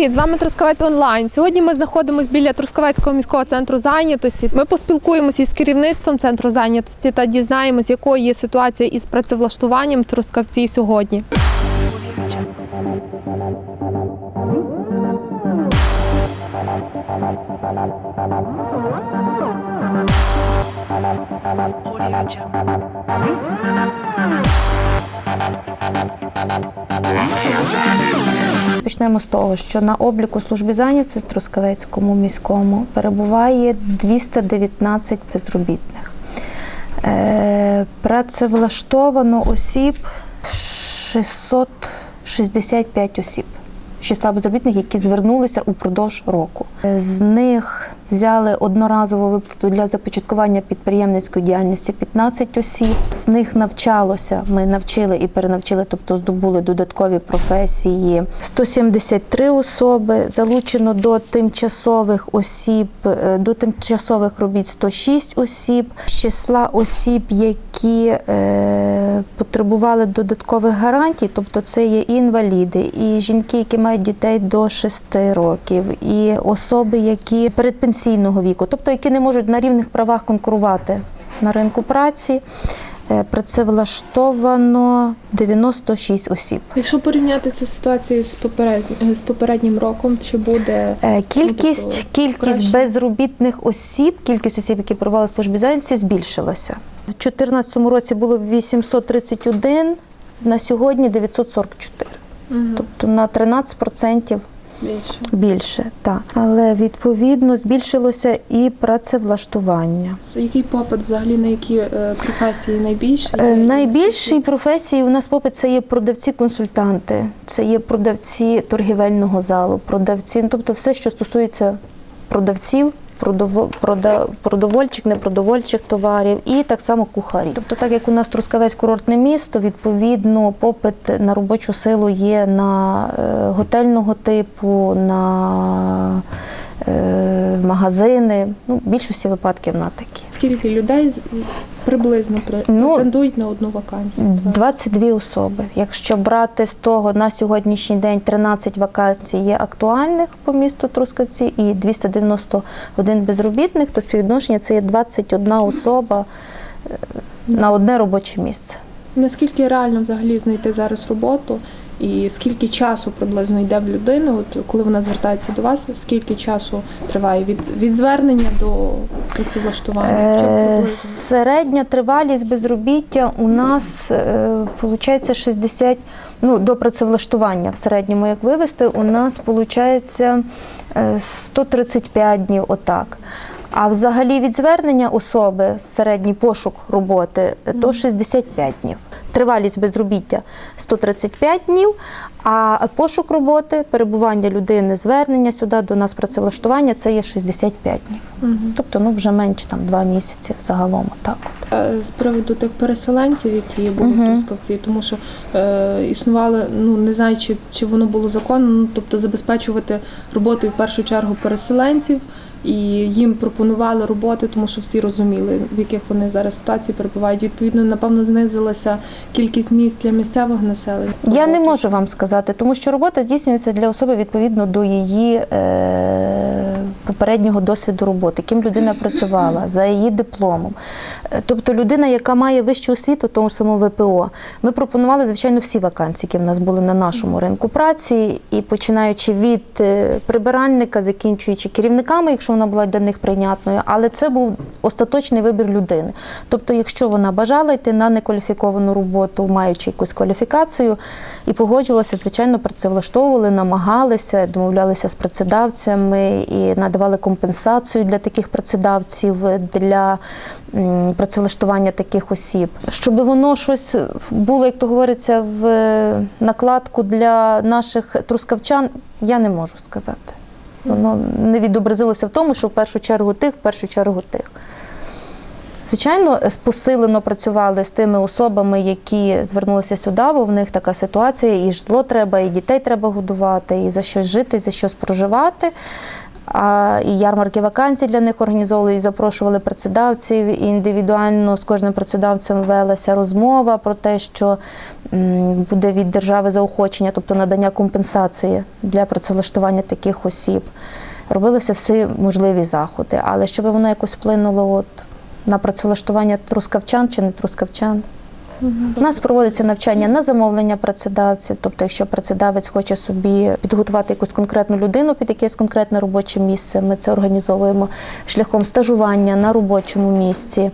Привіт, з вами Трускавець онлайн. Сьогодні ми знаходимося біля Трускавецького міського центру зайнятості. Ми поспілкуємося із керівництвом центру зайнятості та дізнаємось, якою є ситуація із працевлаштуванням в Трускавці сьогодні. Audio. Почнемо з того, що на обліку служби зайнятості в Трускавецькому міському перебуває 219 безробітних. Е, працевлаштовано осіб 665 осіб. Числа безробітних, які звернулися упродовж року. З них взяли одноразову виплату для започаткування підприємницької діяльності 15 осіб. З них навчалося. Ми навчили і перенавчили, тобто здобули додаткові професії 173 особи. Залучено до тимчасових осіб, е, до тимчасових робіт 106 осіб. З числа осіб, які е, потребували додаткових гарантій, тобто це є і інваліди, і жінки, які мають дітей до 6 років, і особи, які передпенсійного віку, тобто які не можуть на рівних правах конкурувати на ринку праці. Е, Працевлаштовано 96 осіб. Якщо порівняти цю ситуацію з, попереднім, з попереднім роком, чи буде Е, Кількість, тобто кількість краще? безробітних осіб, кількість осіб, які перебували в службі зайнятості, збільшилася. У 2014 році було 831, на сьогодні 944. Мгм. Тобто на 13% більше? більше. Так. Але відповідно збільшилося і працевлаштування. Який попит взагалі на які е, професії найбільший? Е, І професії у нас попит це є продавці-консультанти, це є продавці торгівельного залу, продавці, ну, тобто все, що стосується продавців. Прода- Продовольчих, непродовольчих товарів і так само кухарі. Тобто, так як у нас Трускавець курортне місто, відповідно, попит на робочу силу є на е, готельного типу, на е, магазини. Ну, в більшості випадків на такі. Скільки людей з- приблизно при- Ну, претендують на одну вакансію? 22 особи. Якщо брати з того на сьогоднішній день 13 вакансій є актуальних по місту Трускавці і 291 безробітних, то співвідношення це є 21 особа е, на одне робоче місце. Наскільки реально взагалі знайти зараз роботу? І скільки часу приблизно йде в людини, от коли вона звертається до вас, скільки часу триває від, від звернення до працевлаштування? Е. Середня тривалість безробіття у нас виходить 60, ну, до працевлаштування в середньому, як вивести, у нас виходить 135 днів отак. А взагалі від звернення особи середній пошук роботи е, то 65 днів. Тривалість безробіття 135 днів, а пошук роботи, перебування людини, звернення сюди до нас працевлаштування це є 65 днів. Угу. Тобто ну вже менше там два місяці загалом. Так З приводу тих переселенців, які були в Мгм. Тому що е, існували, ну не знаю, чи, чи воно було законно, ну, тобто забезпечувати роботою в першу чергу переселенців, і їм пропонували роботи, тому що всі розуміли, в яких вони зараз ситуації перебувають. Відповідно, напевно, знизилася кількість місць для місцевого населення. Я не можу вам сказати, тому що робота здійснюється для особи відповідно до її е, попереднього досвіду роботи, ким людина працювала, за її дипломом. Е, Тобто людина, яка має вищу освіту, тому самому ВПО, ми пропонували, звичайно, всі вакансії, які в нас були на нашому ринку праці, і починаючи від е, прибиральника, закінчуючи керівниками, якщо вона була для них прийнятною, але це був остаточний вибір людини. Тобто, якщо вона бажала йти на некваліфіковану роботу, маючи якусь кваліфікацію, і погоджувалася, звичайно, працевлаштовували, намагалися, домовлялися з працедавцями і надавали компенсацію для таких працедавців для працевлаштування таких осіб. Щоб воно щось було, як то говориться, в накладку для наших трускавчан, я не можу сказати. Воно не відобразилося в тому, що в першу чергу тих, в першу чергу тих. Звичайно, посилено працювали з тими особами, які звернулися сюди, бо в них така ситуація, і житло треба, і дітей треба годувати, і за щось жити, і за щось проживати. А і ярмарки вакансій для них організовували і запрошували працедавців. І індивідуально з кожним працедавцем велася розмова про те, що буде від держави заохочення, тобто надання компенсації для працевлаштування таких осіб. Робилися всі можливі заходи, але щоб воно якось вплинуло от на працевлаштування трускавчан чи не трускавчан. У нас проводиться навчання на замовлення працедавців. Тобто, якщо працедавець хоче собі підготувати якусь конкретну людину під якесь конкретне робоче місце, ми це організовуємо шляхом стажування на робочому місці.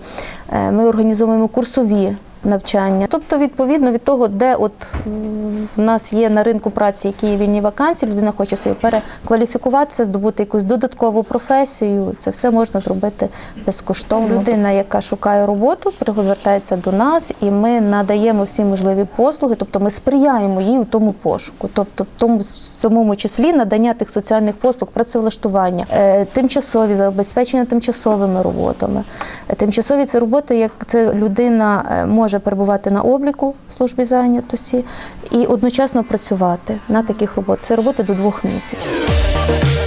Е, Ми організовуємо курсові навчання. Тобто, відповідно від того, де от в нас є на ринку праці, які є вільні вакансії, людина хоче собі перекваліфікуватися, здобути якусь додаткову професію. Це все можна зробити безкоштовно. Людина, яка шукає роботу, звертається до нас, і ми надаємо всі можливі послуги, тобто ми сприяємо їй у тому пошуку, тобто в тому самому числі надання тих соціальних послуг, працевлаштування, е, тимчасові забезпечення тимчасовими роботами. Е, Тимчасові це роботи, як це людина е, може перебувати на обліку в службі зайнятості і одночасно працювати на таких роботах. Це роботи до двох місяців.